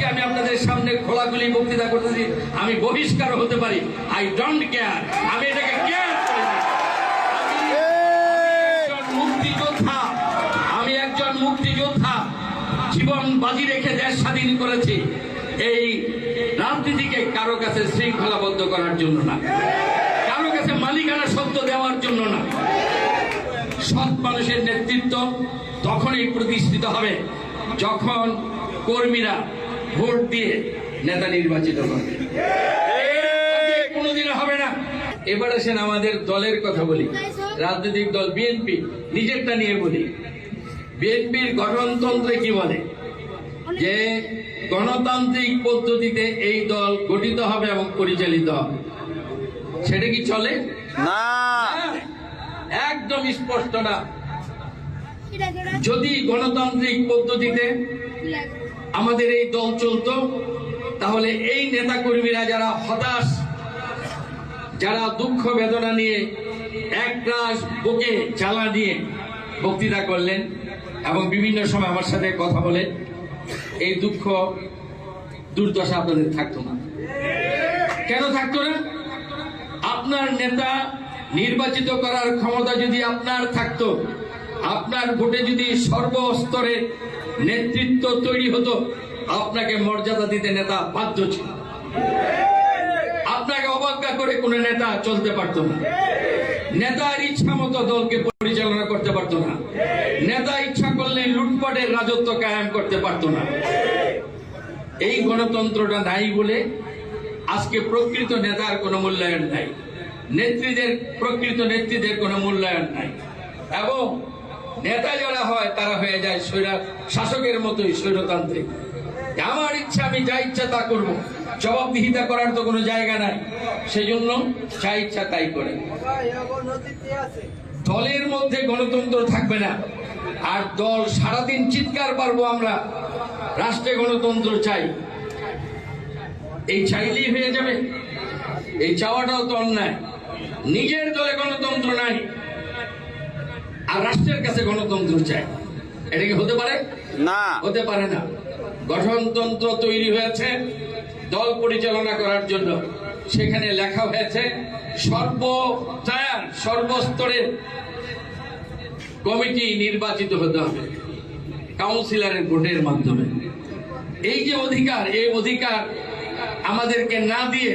আজকে আমি আপনাদের সামনে খোলাগুলি বক্তৃতা করতেছি। আমি বহিষ্কার হতে পারি। আই ডোন্ট কেয়ার আমি এটাকে কেয়ার করি মুক্তিযোদ্ধা। আমি একজন মুক্তিযোদ্ধা। জীবন বাজি রেখে দেশ স্বাধীন করেছি। এই রাজনীতিকে কারও কাছে শৃঙ্খলাবদ্ধ করার জন্য না। কারও কাছে মালিকানা সত্য দেওয়ার জন্য না। সৎ মানুষের নেতৃত্ব তখনই প্রতিষ্ঠিত হবে, যখন কর্মীরা ভোট দিয়ে নেতা নির্বাচিত করবে কোনোদিন হবে না। এবার আসেন আমাদের দলের কথা বলি। রাজনৈতিক দল বিএনপি নিজেরটা নিয়ে বলি। বিএনপির গঠনতন্ত্রে কি বলে? যে গণতান্ত্রিক পদ্ধতিতে এই দল গঠিত হবে এবং পরিচালিত হবে। সেটা কি চলে? না। একদম স্পষ্ট না। যদি গণতান্ত্রিক পদ্ধতিতে আমাদের এই দল চলতো, তাহলে এই নেতা কর্মীরা যারা হতাশ, যারা দুঃখ বেদনা নিয়ে এক রাস বুকে জ্বালা নিয়ে বক্তৃতা করলেন এবং বিভিন্ন সময় আমার সাথে কথা বলে, এই দুঃখ, দুর্দশা আপনাদের থাকতো না। কেন থাকতো না? আপনার নেতা নির্বাচিত করার ক্ষমতা যদি আপনার থাকতো, আপনার ভোটে যদি সর্বস্তরে নেতৃত্ব তৈরি হতো, আপনাকে মর্যাদা দিতে নেতা বাধ্য ছিল। আপনাকে অবজ্ঞা করে কোনো নেতা চলতে পারতো না। নেতার ইচ্ছা মতো দলকে পরিচালনা করতে পারতো না। নেতা ইচ্ছা করলে লুটপাটের রাজত্ব কায়েম করতে পারতো না। এই গণতন্ত্রটা নাই বলে আজকে প্রকৃত নেতার কোনো মূল্যায়ন নাই। নেত্রীদের, প্রকৃত নেত্রীদের কোনো মূল্যায়ন নাই। এবং নেতা যারা হয়, তারা হয়ে যায় স্বৈরা শাসকের মতোই স্বৈরতান্ত্রিক। আমার ইচ্ছা, আমি যা ইচ্ছা তা করব। জবাবদিহিতা করার তো কোনো জায়গা নাই। সেজন্য যা ইচ্ছা তাই করে দলের মধ্যে গণতন্ত্র থাকবে না। আর দল সারাদিন চিৎকার পারব আমরা। রাষ্ট্রে গণতন্ত্র চাই। এই চাইলেই হয়ে যাবে। এই চাওয়াটাও তো অন্যায়। নিজের দলে গণতন্ত্র নাই। আর রাষ্ট্রের কাছে গণতন্ত্র চাই। এটা কি হতে পারে? না। হতে পারে না। গঠনতন্ত্র তৈরি হয়েছে দল পরিচালনা করার জন্য। সেখানে লেখা হয়েছে সর্বতায়ার সর্বস্তরের কমিটি নির্বাচিত হতে হবে কাউন্সিলরের ভোটের মাধ্যমে। এই যে অধিকার এই অধিকার আমাদেরকে না দিয়ে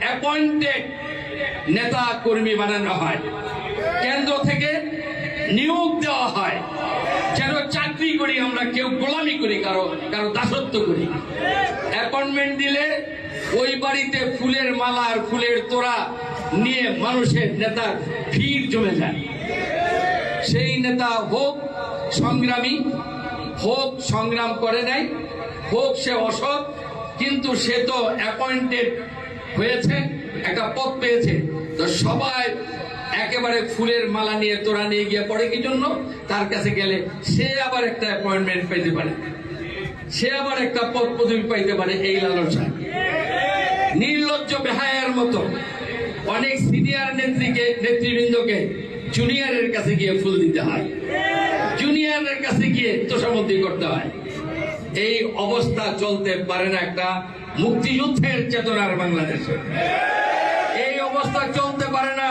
অ্যাপয়েন্টেড নেতা কর্মী বানানো হয় কেন্দ্র থেকে নিয়োগ দেওয়া হয়। যেন চাকরি করি আমরা, কেউ গোলামি করি, কারও কারও দাসত্ব করি। অ্যাপয়েন্টমেন্ট দিলে ওই বাড়িতে ফুলের মালা আর ফুলের তোড়া নিয়ে মানুষের নেতার ভিড় জমে যায়। সেই নেতা হোক সংগ্রামী, হোক সংগ্রাম করে নাই, হোক সে অসৎ, কিন্তু সে তো অ্যাপয়েন্টেড হয়েছে, একটা পদ পেয়েছে। তো সবাই একেবারে ফুলের মালা নিয়ে তোরা নিয়ে গিয়ে পড়ে কি জন্য? তার কাছে গেলে সে আবার একটা অ্যাপয়েন্টমেন্ট পেতে পারে। সে আবার একটা পদ পদবি পাইতে পারে এই লালসা নির্লজ্জ বেহায়ার মতো অনেক সিনিয়র নেত্রীকে, নেতৃবৃন্দকে জুনিয়রের কাছে গিয়ে ফুল দিতে হয়। জুনিয়রের কাছে গিয়ে তোষামতি করতে হয়। এই অবস্থা চলতে পারে না একটা মুক্তিযুদ্ধের চেতনার বাংলাদেশে। এই অবস্থা চলতে পারে না